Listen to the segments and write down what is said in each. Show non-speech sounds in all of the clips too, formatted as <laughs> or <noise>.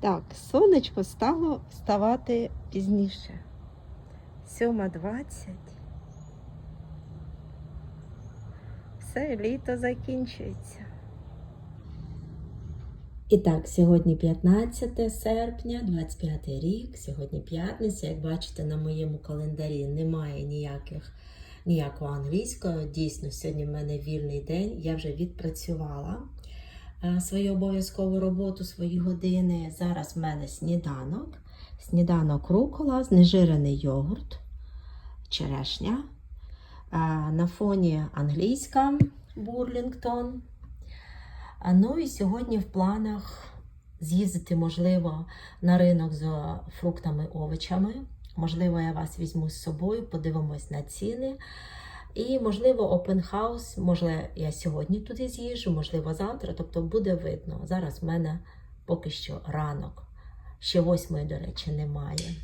Так, сонечко стало вставати пізніше. 7.20. Все, літо закінчується. І так, сьогодні 15 серпня, 25 рік, сьогодні п'ятниця. Як бачите, на моєму календарі немає ніяких, ніякого англійського. Дійсно, сьогодні в мене вільний день. Я вже відпрацювала свою обов'язкову роботу, свої години. Зараз в мене сніданок. Сніданок рукола, знежирений йогурт, черешня. Е, На фоні англійська Бурлінгтон. А, Ну і сьогодні в планах з'їздити, можливо, на ринок за фруктами, овочами. Можливо, я вас візьму з собою, подивимось на ціни. І, можливо, open house, можливо, я сьогодні туди з'їжджу, можливо, завтра. Тобто буде видно. Зараз в мене поки що ранок. Ще восьмої, до речі, немає.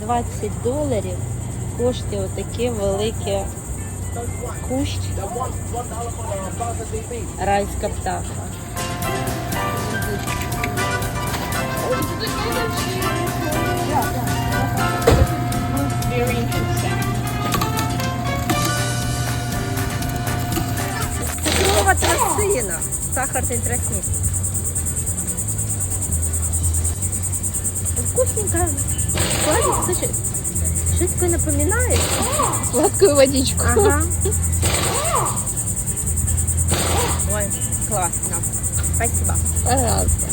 Двадцять доларів коштує отаке велике кущ The one, 20. Сахарный тростник. Вкусненько. Сладик, слушай, что такое напоминает? Сладкую водичку. Ага. <laughs> Ой, классно. Спасибо. Пожалуйста.